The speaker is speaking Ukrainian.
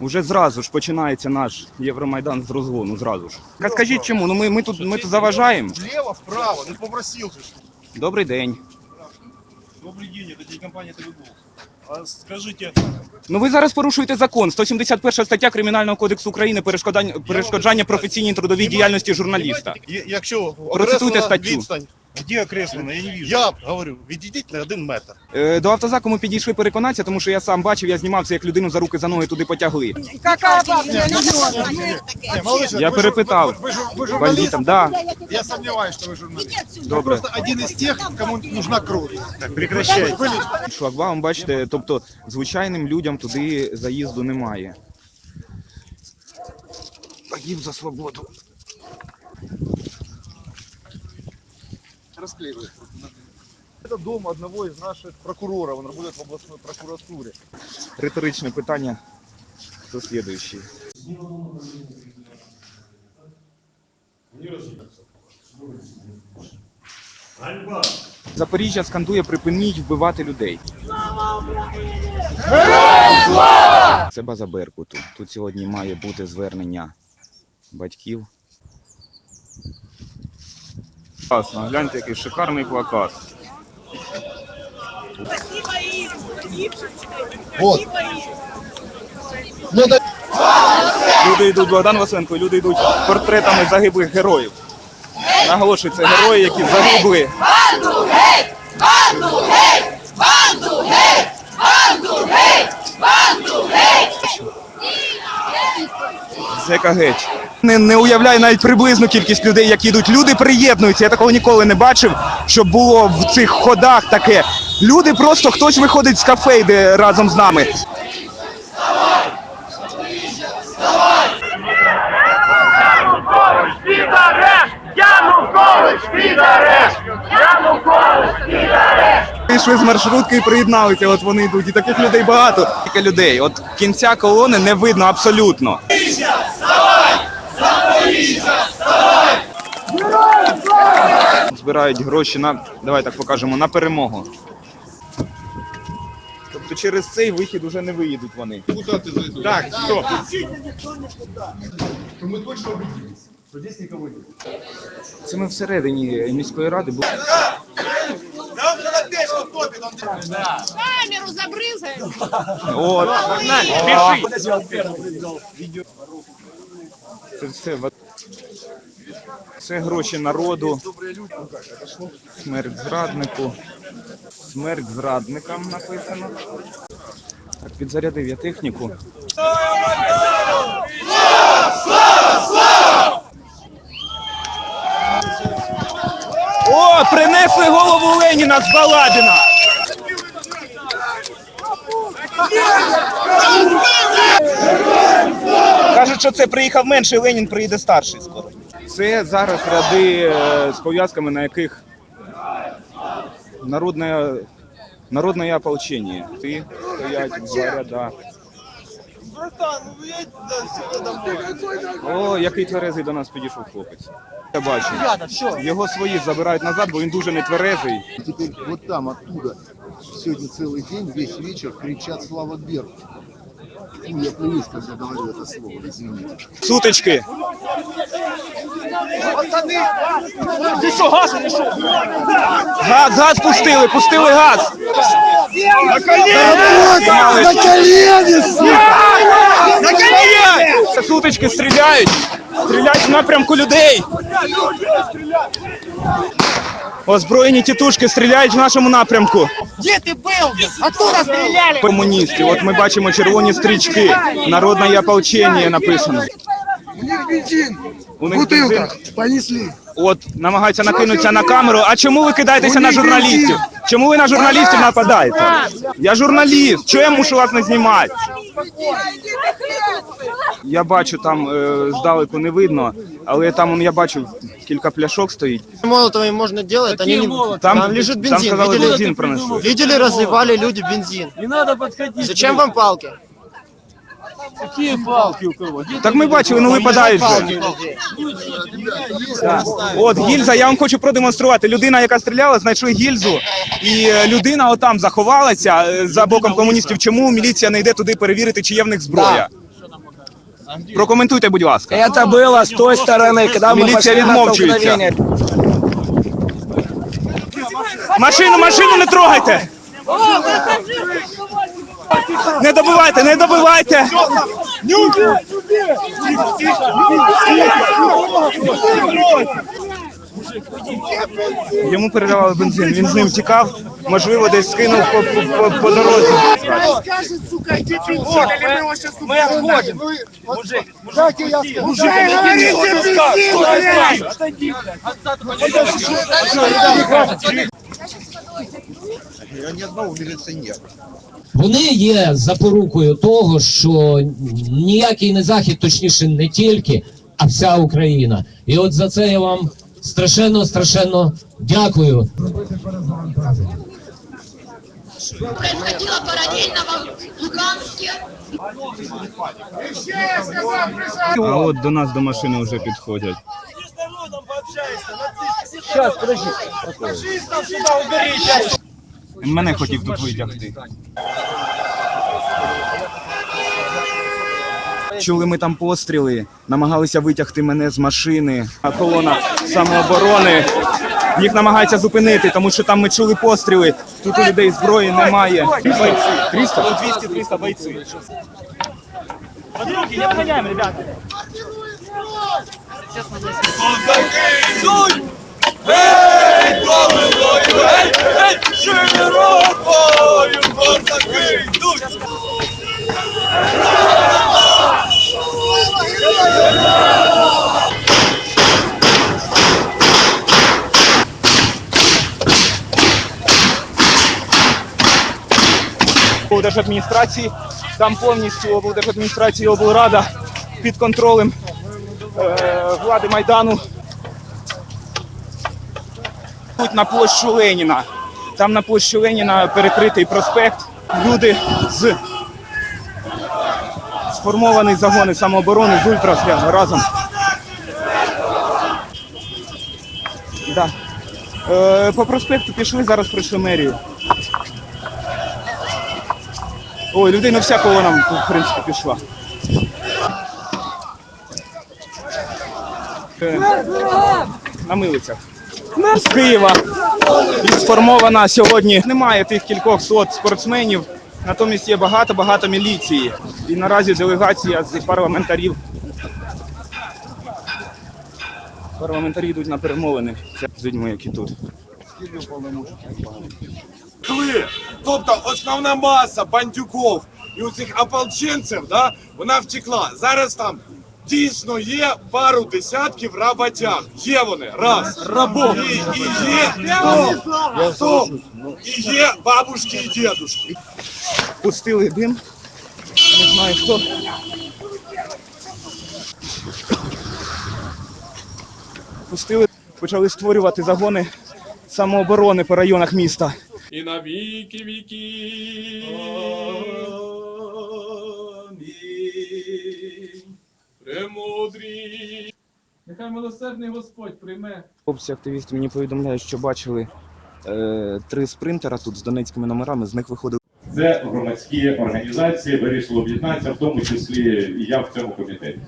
Уже зразу ж починається наш Євромайдан з розгону. Зразу ж. А Скажіть чому? Ну ми, ми тут ми тут заважаємо. Влево, вправо, ну попросил же. Добрий день. Добрый день, это телекомпания ТВ Голос. А скажите, Ну ви зараз порушуєте закон. 171 стаття Кримінального кодексу України перешкоджання, перешкоджання професійній трудовій діяльності журналіста. якщо Процитуйте окреслена статтю. відстань, Где окреслено? Я не вижу. я говорю, відійдіть на один метр. Е, До автозаку ми підійшли переконатися, тому що я сам бачив, я знімався, як людину за руки за ноги туди потягли. Какая партия? Не, молодой Я перепитав Вы, же- вы журналист? бандитам. Да, Я сомневаюсь, что вы журналист. Вы добре. просто один из тех, кому нужна кровь. Так, прекращайте. Шлагбаум, бачите, тобто звичайним людям туди заїзду немає. Погиб за свободу. Расклеивает. Это дом одного из наших прокуроров, он работает в областной прокуратуре. Риторичне питання. Хто слідуючий? Запоріжжя скандує припиніть вбивати людей. Це база Беркуту. Тут сьогодні має бути звернення батьків. Класно, гляньте, який шикарний плакат. Вот. Люди йдуть, Богдан Васенко, люди йдуть портретами загиблих героїв. Наголошую, це герої, які загибли. Зека геть. Не, не уявляю навіть приблизну кількість людей, які йдуть. Люди приєднуються. Я такого ніколи не бачив, щоб було в цих ходах таке. Люди просто хтось виходить з кафе, йде разом з нами. Вийшли з маршрутки і приєдналися, от вони йдуть. І таких людей багато. Тільки людей. От кінця колони не видно абсолютно. Збирають гроші на. Давай так покажемо, на перемогу. Тобто через цей вихід уже не виїдуть вони. Депутаты зайдут. Так, стоп. Мы точно убедились, что здесь никого нет. Це ми всередині міської ради були. Камеру забрызгаем. От. Це все. Це гроші народу. Смерть зраднику. Смерть зрадникам написано. Так, підзарядив я техніку. О, принесли голову Леніна з Балабіна! Кажуть, що це приїхав менший, Ленін приїде старший скоро. Це зараз ряди е, з пов'язками, на яких народне, народне ополчення. Ти стоять два ряда. О, який тверезий до нас підійшов хлопець. Я бачу. Його свої забирають назад, бо він дуже нетверезий. Теперь вот там оттуда сегодня целый день, весь вечер кричат «Слава Берку». Ну, я плююсь, когда говорю это слово, извините. Сутички. Газ, газ пустили, пустили газ. На колени! На колени! Сутички стріляють. Стріляють в напрямку людей. Озброєні тітушки стріляють в нашому напрямку. Где ты был? Оттуда стреляли. Комуністів. От ми бачимо червоні стрічки. Народне ополчення написано. У них бензин, У них бензин. понесли. От намагаються накинутися на камеру. А чому ви кидаєтеся на журналістів? Чому ви на журналістів нападаєте? Я журналіст. Чого я мушу вас не знімати? Я бачу там е, здалеку не видно, але там я бачу кілька пляшок стоїть. Молотами можна делать, вони не... Там, Там лежит Там бензин. сказали, бензин принесли. Видели, разливали люди бензин. Не надо подходить. Зачем вам палки? Так ми бачили, ну випадають Палки же. у людей. Так. От гільза, я вам хочу продемонструвати. Людина, яка стріляла, знайшли гільзу, і е, людина отам заховалася е, за боком комуністів. Чому міліція не йде туди перевірити, чи є в них зброя? Прокоментуйте, будь ласка. Это было с той стороны, когда мы Милиция пошли на відмовчується. столкновение. Машину, машину не трогайте! Не добивайте, не добивайте! Йому передавали бензин, він з ним тікав, можливо, десь скинув по, по, по, по дорозі. Мы отходим. Дайте я скажу. Я ни одного милиционера. Вони є запорукою того, що ніякий не захід, точніше, не тільки, а вся Україна. І от за це я вам страшенно, страшенно дякую. происходило параллельно в Луганске. А от до нас до машини вже підходять. Сейчас, подожди. Мене хотів тут витягти. Чули ми там постріли, намагалися витягти мене з машини. Колона самооборони їх намагаються зупинити, тому що там ми чули постріли. Тут у людей зброї немає. 200-300 бойцы. Подруги, не обгоняем, ребята. Облдержадміністрації. Там повністю облдержадміністрації облрада під контролем е, влади Майдану. Тут на площу Леніна. Там на площі Леніна перекритий проспект. Люди з сформовані загони самооборони з ультрас разом. Да. Е, по проспекту пішли, зараз прийшли мерію. Ой, людей на вся колона, в принципі, пішла. Е, На милицях. З Києва. Сформована сьогодні. Немає тих кількох сот спортсменів, натомість є багато-багато міліції. І наразі делегація з парламентарів. Парламентарі йдуть на перемовини з людьми, які тут. Коли, тобто основна маса бандюков і у цих ополченців, да, вона втекла. Зараз там дійсно є пару десятків роботяг. Є вони, раз. Рабов. І, і є, стоп, стоп. І є бабушки і дедушки. Пустили дим. Не знаю хто. Пустили, почали створювати загони самооборони по районах міста. І на віки віки. Премудрі. Нехай милосердний Господь прийме. Хлопці активісти мені повідомляють, що бачили е, три спринтера тут з донецькими номерами, з них виходили. Це громадські організації вирішили об'єднатися, в тому числі і я в цьому комітеті.